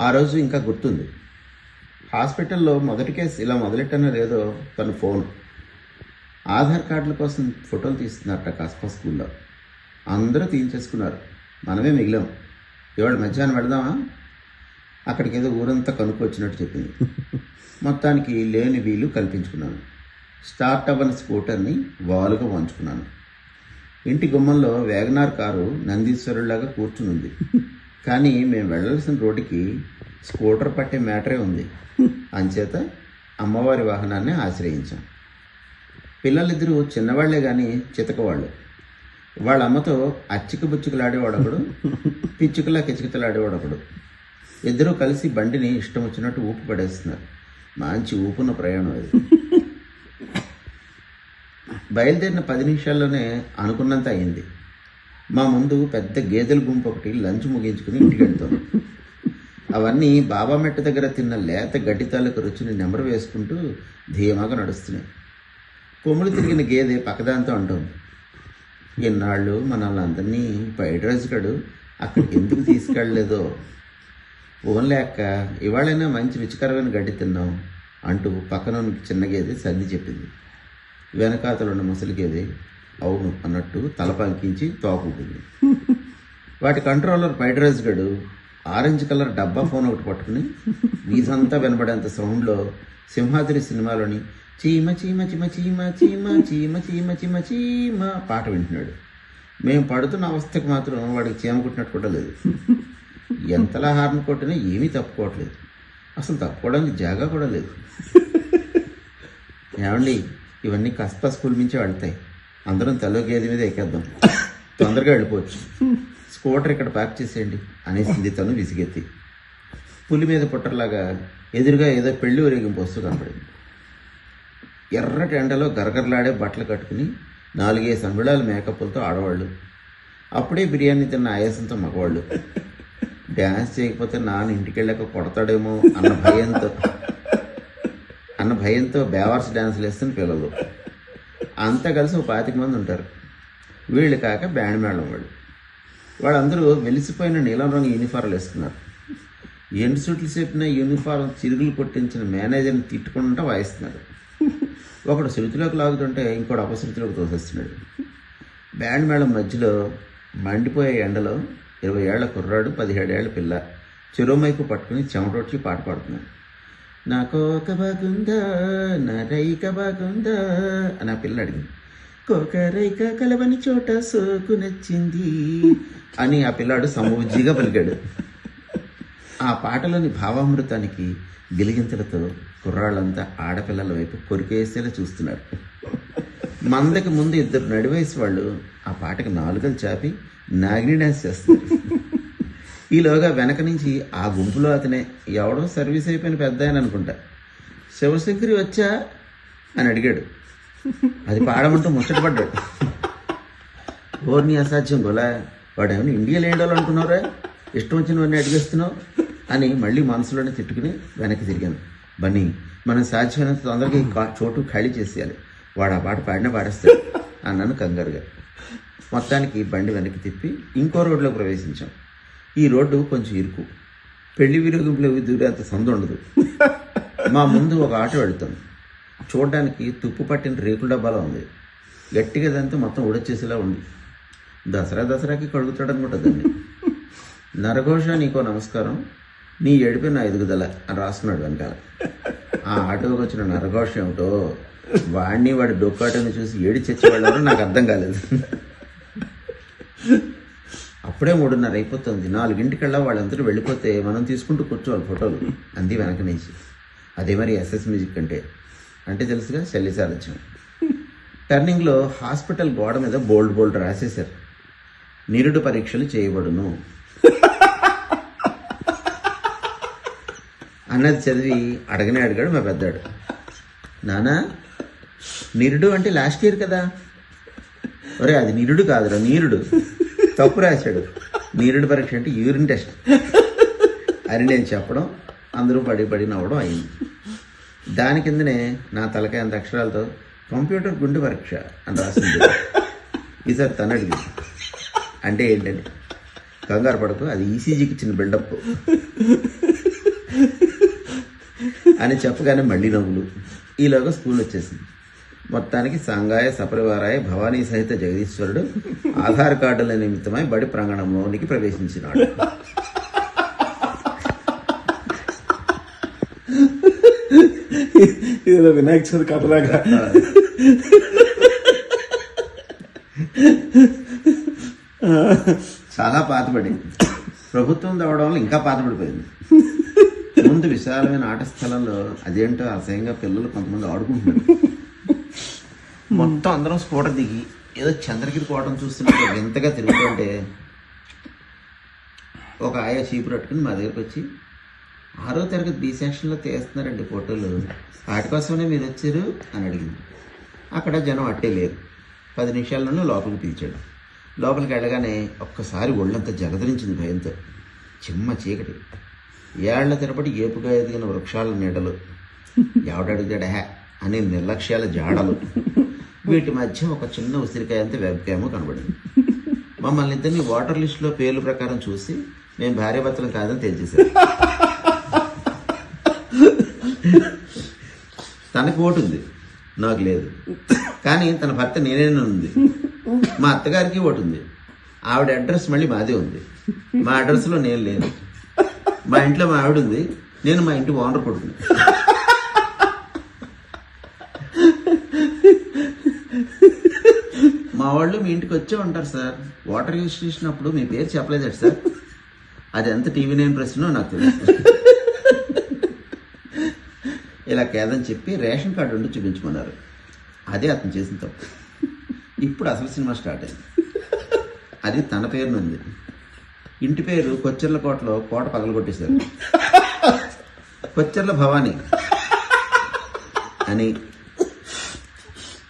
ఆ రోజు ఇంకా గుర్తుంది. హాస్పిటల్లో మొదటి కేసు ఇలా మొదలెట్టనో లేదో తన ఫోన్. ఆధార్ కార్డుల కోసం ఫోటోలు తీస్తున్నారట కస్పా స్కూల్లో. అందరూ తీయించేసుకున్నారు. మనమే మిగిలాం. ఇవాళ మధ్యాహ్నం వెళదామా? అక్కడికి ఏదో ఊరంతా కనుక్కొచ్చినట్టు చెప్పింది. మొత్తానికి లేని వీలు కల్పించుకున్నాను. స్టార్ట్ అవ్వని స్కూటర్ని వాలుగా వంచుకున్నాను. ఇంటి గుమ్మంలో వేగనార్ కారు నందీశ్వరులాగా కూర్చుని ఉంది కానీ మేము వెళ్ళాల్సిన రోడ్డుకి స్కూటర్ పట్టే మ్యాటరే ఉంది. అంచేత అమ్మవారి వాహనాన్ని ఆశ్రయించాం. పిల్లలిద్దరూ చిన్నవాళ్ళే కానీ చితకవాళ్ళు వాళ్ళ అమ్మతో అచ్చిక బుచ్చుకలాడేవాడు పిచ్చుకలా కిచకితలాడేవాడు ఒకడు ఇద్దరూ కలిసి బండిని ఇష్టం వచ్చినట్టు ఊపు పడేస్తున్నారు. మంచి ఊపున్న ప్రయాణం అది బయలుదేరిన పది నిమిషాల్లోనే అనుకున్నంత అయింది. మా ముందు పెద్ద గేదెల గుంపు ఒకటి లంచ్ ముగించుకుని ఇంటికి వెళ్తాం. అవన్నీ బాబా మెట్ట దగ్గర తిన్న లేత గడ్డి తాలూకు రుచిని నెమరు వేసుకుంటూ ధీమాగా నడుస్తున్నాయి. కొమ్ములు తిరిగిన గేదె పక్కదాంతో అంటుంది. ఇన్నాళ్ళు మనల్ని అందరినీ ఫ్రైడ్ రైస్ గడు అక్కడికి ఎందుకు తీసుకెళ్ళలేదో. ఓన్లేక ఇవాళైనా మంచి రుచికరమైన గడ్డి తిన్నాం అంటూ పక్కన చిన్న గేదె సర్ది చెప్పింది. వెనకాతలున్న ముసలి గేదె అవును అన్నట్టు తల పంకించి తోపుకుంది వాటి కంట్రోలర్ ఫ్రైడ్ రైస్ గడు ఆరెంజ్ కలర్ డబ్బా ఫోన్ ఒకటి పట్టుకుని వీధంతా వినబడేంత సౌండ్లో సింహాద్రి సినిమాలోని చీమ చీమ చీమ చీమ చీమ చీమ చీమ చీమ చీమ పాట వింటున్నాడు. మేము పడుతున్న అవస్థకు మాత్రం వాడికి చీమ కుట్టినట్టు కూడా లేదు. ఎంతలా హార్న్ కొట్టినా ఏమీ తప్పుకోవట్లేదు. అసలు తప్పుకోవడానికి జాగా కూడా లేదు. ఏమండి ఇవన్నీ కస్పా స్కూల్ నుంచి వెళ్తాయి. అందరం తలో గేదె మీద ఎక్కేద్దాం. తొందరగా వెళ్ళిపోవచ్చు. స్కూటర్ ఇక్కడ పార్క్ చేసేయండి అనేసింది తను విసిగెత్తి. పులి మీద పుట్టర్లాగా ఎదురుగా ఏదో పెళ్ళి ఊరేగింపు వస్తూ కనపడింది. ఎర్రటి ఎండలో గరగరలాడే బట్టలు కట్టుకుని నాలుగే సంబిళాల మేకప్లతో ఆడవాళ్ళు. అప్పుడే బిర్యానీ తిన్న ఆయాసంతో మగవాళ్ళు. డ్యాన్స్ చేయకపోతే నాన్న ఇంటికి వెళ్ళాక కొడతాడేమో అన్న భయంతో అన్న భయంతో బేవార్స్ డ్యాన్స్లు వేస్తున్న పిల్లలు. అంతా కలిసి ఒక పాతిక మంది ఉంటారు. వీళ్ళు కాక బ్యాండ్ మేళం వాళ్ళు. వాళ్ళందరూ వెలిసిపోయిన నీలం రంగు యూనిఫారాలు వేసుకున్నారు. ఎండు సుట్లు చెప్పిన యూనిఫారం చిరుగులు కొట్టించిన మేనేజర్ని తిట్టుకుంటూ వాయిస్తున్నాడు ఒకడు శృతిలోకి లాగుతుంటే ఇంకోటి అపశృతిలోకి తోసేస్తున్నాడు. బ్యాండ్ మేళం మధ్యలో మండిపోయే ఎండలో ఇరవై ఏళ్ళ కుర్రాడు పదిహేడేళ్ళ పిల్ల చిరుమైకు పట్టుకుని చెమటొచ్చి పాట పాడుతున్నాడు. నా కోక బాగుందా నా రైక బాగుందా అని ఆ పిల్ల అడిగింది. కోక రైక కలవని చోట సోకు నచ్చింది అని ఆ పిల్లాడు సమూజ్జిగా పలికాడు. ఆ పాటలోని భావామృతానికి గిలిగింతలతో కుర్రాళ్ళంతా ఆడపిల్లల వైపు కొరికేసేలా చూస్తున్నారు. మందకి ముందు ఇద్దరు నడివేసి వాళ్ళు ఆ పాటకు నాలుగలు చాపి నాగిని డాన్స్ చేస్తారు ఈలోగా వెనక నుంచి ఆ గుంపులో అతనే ఎవడో సర్వీస్ అయిపోయిన పెద్ద ఆయన అనుకుంటా. శివశంకరి వచ్చా? అని అడిగాడు. అది పాడమంటూ ముచ్చటపడ్డాడు ఓర్ని అసాధ్యం గొలా వాడేమైనా ఏమైనా ఇండియా లేడాలి అనుకున్నారా ఇష్టం వచ్చినవన్నీ అడిగేస్తున్నావు? అని మళ్ళీ మనసులోనే తిట్టుకుని వెనక్కి తిరిగాను. బన్నీ మనం సాధ్యమైనంత తొందరగా ఈ చోటు ఖాళీ చేసేయాలి. వాడు ఆ పాట పాడినా పాడేస్తాడు అన్నాను కంగారుగా. మొత్తానికి బండి వెనక్కి తిప్పి ఇంకో రోడ్లో ప్రవేశించాం. ఈ రోడ్డు కొంచెం ఇరుకు. పెళ్ళి విరోగింపులో దూరేంత సందు ఉండదు. మా ముందు ఒక ఆటో వెళుతుంది. చూడడానికి తుప్పు పట్టిన రేకుల డబ్బాలో ఉంది. గట్టిగా దాంతో మొత్తం ఉడొచ్చేసేలా ఉంది. దసరా దసరాకి కడుగుతాడు అనుకుంటా నరఘోష నీకో నమస్కారం. నీ ఏడిపే నా ఎదుగుదల అని రాస్తున్నాడు వెనకాల. ఆ ఆటోకి వచ్చిన నరఘోష ఏమిటో? వాడిని వాడి డొక్కాటని చూసి ఏడి చచ్చేవాళ్ళెవరో నాకు అర్థం కాలేదు. అప్పుడే మూడున్నర అయిపోతుంది. నాలుగింటికల్లా వాళ్ళందరూ వెళ్ళిపోతే మనం తీసుకుంటూ కూర్చోవాలి ఫోటోలు. అంది వెనక నుంచి. అదే మరి ఎస్ఎస్ మ్యూజిక్ అంటే. అంటే తెలుసుగా శల్య సారథ్యం. టర్నింగ్లో హాస్పిటల్ గోడ మీద బోల్డ్ బోల్డ్ రాసేశారు. నిరుడు పరీక్షలు చేయబడును. అన్నది చదివి అడగనే అడిగాడు మా పెద్దాడు. నానా నిరుడు అంటే లాస్ట్ ఇయర్ కదా? ఒరే అది నిరుడు కాదురా నీరుడు. తప్పు రాశాడు. నీరుడు పరీక్ష అంటే యూరిన్ టెస్ట్. అని నేను చెప్పడం అందరూ పడి పడి నవ్వడం అయింది. దాని కిందనే నా తలకాయ అంత అక్షరాలతో కంప్యూటర్ గుండె పరీక్ష అని రాసింది. ఈసారి తను అడిగింది. అంటే ఏంటంటే కంగారు పడకు అది ఈసీజీకి ఇచ్చిన బిల్డప్. అని చెప్పగానే మళ్ళీ నవ్వులు. ఈలోగా స్కూల్ వచ్చేసింది. మొత్తానికి సంగాయ సపరివారాయ భవానీ సహిత జగదీశ్వరుడు ఆధార్ కార్డుల నిమిత్తమై బడి ప్రాంగణంలోనికి ప్రవేశించినాడు. ఇదేదో వినాయక చవితి కథలాగా చాలా పాతబడి ప్రభుత్వం తవ్వడం వల్ల ఇంకా పాతబడిపోయింది. ముందు విశాలమైన ఆట స్థలంలో అదేంటో అసహ్యంగా పిల్లలు కొంతమంది ఆడుకుంటున్నారు. మొత్తం అందరం స్కూటర్ దిగి ఏదో చంద్రగిరి కోటను చూస్తున్నట్టు వింతగా తిరుగుతుంటే ఒక ఆయా చీపు పట్టుకుని మా దగ్గరికి వచ్చి ఆరో తరగతి బి సెక్షన్లో తీస్తున్నారండి ఫోటోలు. వాటి కోసమే మీరు వచ్చారు? అని అడిగింది. అక్కడ జనం అట్టే లేరు. పది నిమిషాల్లోనే లోపలికి పిలిచాడు. లోపలికి వెళ్ళగానే ఒక్కసారి ఒళ్ళంతా జగదరించింది భయంతో. చిమ్మ చీకటి. ఏళ్ళ తిరపటి ఏపుగా ఎదిగిన వృక్షాల నీడలు. ఎవడడిగాడా అనే నిర్లక్ష్యాల జాడలు. వీటి మధ్య ఒక చిన్న ఉసిరికాయ అంత క్యామ్ కనబడింది. మమ్మల్ని ఇద్దరిని వాటర్ లిస్ట్లో పేర్ల ప్రకారం చూసి మేము భార్యాభర్తలం కాదని తెలిసేసారు తనకు ఓటు ఉంది. నాకు లేదు. కానీ తన భర్త నేనే ఉంది. మా అత్తగారికి ఓటు ఉంది. ఆవిడ అడ్రస్ మళ్ళీ మాదే ఉంది. మా అడ్రస్లో నేను లేను. మా ఇంట్లో మా ఆవిడ ఉంది. నేను మా ఇంటి ఓనర్ కొడుకుని. మా వాళ్ళు మీ ఇంటికి వచ్చే ఉంటారు సార్. వాటర్ యూజ్ చేసినప్పుడు మీ పేరు చెప్పలేదు సార్. అది ఎంత టీవీ నైన్ ప్రశ్నో నాకు తెలుసు ఇలా కేదని చెప్పి రేషన్ కార్డు ఉండి చూపించుకున్నారు అదే అతను చేసిన తప్పు. ఇప్పుడు అసలు సినిమా స్టార్ట్ అయింది. అది తన పేరున ఉంది ఇంటి పేరు కొచ్చెర్ల కోటలో కోట పగలగొట్టేశారు. కొచ్చెర్ల భవానీ అని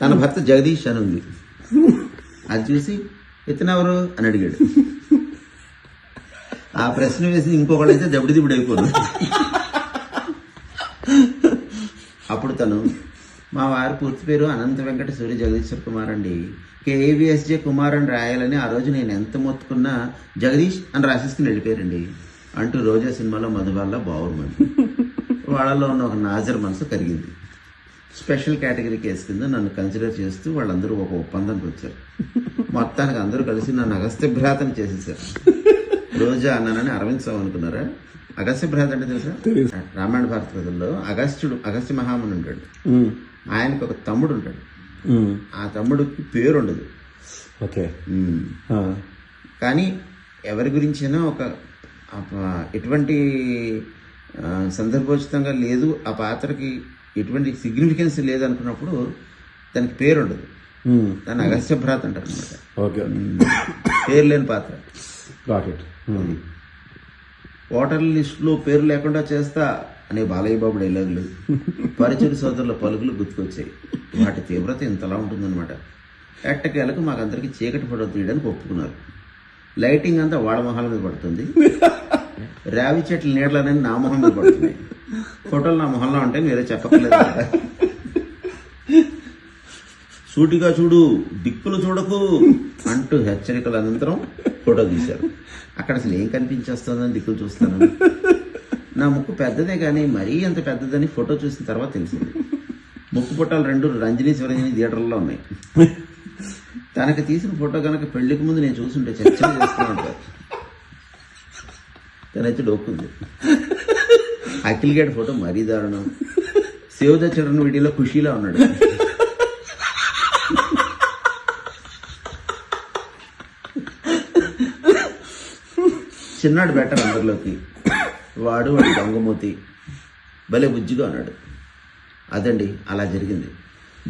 తన భర్త జగదీష్ అని ఉంది. అది చూసి ఇతనెవరు అని అడిగాడు. ఆ ప్రశ్న వేసి ఇంకొకళ్ళైతే దబిడి దిబిడి అయిపోదు. అప్పుడు తను మా వారి పూర్తి పేరు అనంత వెంకట సూర్య జగదీశ్వర్ కుమార్ అండి. కేవీఎస్జే కుమార్ అని రాయాలని ఆ రోజు నేను ఎంత మొత్తుకున్నా జగదీష్ అని రాసేసుకుని వెళ్ళిపోయారండి. అంటూ రోజా సినిమాలో మధుబాల్లో బావురు మంది వాళ్ళలో ఉన్న ఒక నాజర్ మనసు కరిగింది. స్పెషల్ కేటగిరీ కేసు కింద నన్ను కన్సిడర్ చేస్తూ వాళ్ళందరూ ఒక ఒప్పందానికి వచ్చారు. మొత్తానికి అందరూ కలిసి నన్ను అగస్త్యభ్రాతని చేసేసారు. రోజా అన్నానని అరవింద్ సావు అనుకున్నారా? అగస్త్యభ్రాత అంటే తెలుసా. రామాయణ భారత కథల్లో అగస్త్యుడు అగస్త్య మహాముని ఉంటాడు. ఆయనకు ఒక తమ్ముడు ఉంటాడు. ఆ తమ్ముడికి పేరు ఉండదు. ఓకే. కానీ ఎవరి గురించైనా ఒక ఎటువంటి సందర్భోచితంగా లేదు. ఆ పాత్రకి ఎటువంటి సిగ్నిఫికెన్స్ లేదు అనుకున్నప్పుడు దానికి పేరు ఉండదు ఉమ్, దాన్ని అగస్త్య భ్రాత్ అంటారు అనమాట ఓకే పేరు లేని పాత్ర. ఓటర్ లిస్టులో పేరు లేకుండా చేస్తా అనే బాలయ్య బాబు డైలాగులు పరిచయ సోదరుల పలుకులు గుర్తుకొచ్చాయి. వాటి తీవ్రత ఇంతలా ఉంటుందన్నమాట. ఎట్టకేలకు మాకందరికి చీకటి ఫోటో తీయడానికి ఒప్పుకున్నారు. లైటింగ్ అంతా వాళ్ళ మొహాల మీద పడుతుంది. రావి చెట్ల నీడలనేది నా మొహం మీద పడుతున్నాయి. ఫోటోలు నా మొహంలో ఉంటే మీరే చెప్పట్లేదు కదా సూటిగా చూడు దిక్కులు చూడకు అంటూ హెచ్చరికల అనంతరం ఫోటో తీశారు. అక్కడ అసలు ఏం కనిపించేస్తుందని దిక్కులు చూస్తాను నా ముక్కు పెద్దదే కానీ మరీ అంత పెద్దదని ఫోటో చూసిన తర్వాత తెలిసింది. ముక్కు పుట్టాలు రెండు రంజనీ శివరంజని థియేటర్లో ఉన్నాయి. తనకు తీసిన ఫోటో కనుక పెళ్ళికి ముందు నేను చూసుంటే చర్చలు చేస్తూ తనైతే డోక్కుంది. అఖిల్ గడ్ ఫోటో మరీ దారుణం. సేవ్ ద చిల్డ్రన్ వీడియోలో ఖుషీలా ఉన్నాడు. చిన్నాడు బెటర్ అందరిలోకి. వాడు వాడి దొంగమూతి. భలే బుజ్జిగా ఉన్నాడు. అదండి అలా జరిగింది.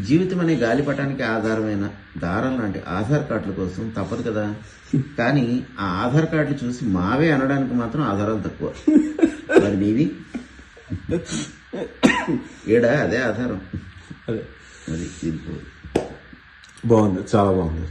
జీవితం అనే గాలిపటానికి ఆధారమైన దారం లాంటి ఆధార్ కార్డుల కోసం తప్పదు కదా. కానీ ఆ ఆధార్ కార్డులు చూసి మావే అనడానికి మాత్రం ఆధారాలు తక్కువ. మరి నీవి ఏడా? అదే ఆధారం. అదే. అది బాగుంది. చాలా బాగుంది.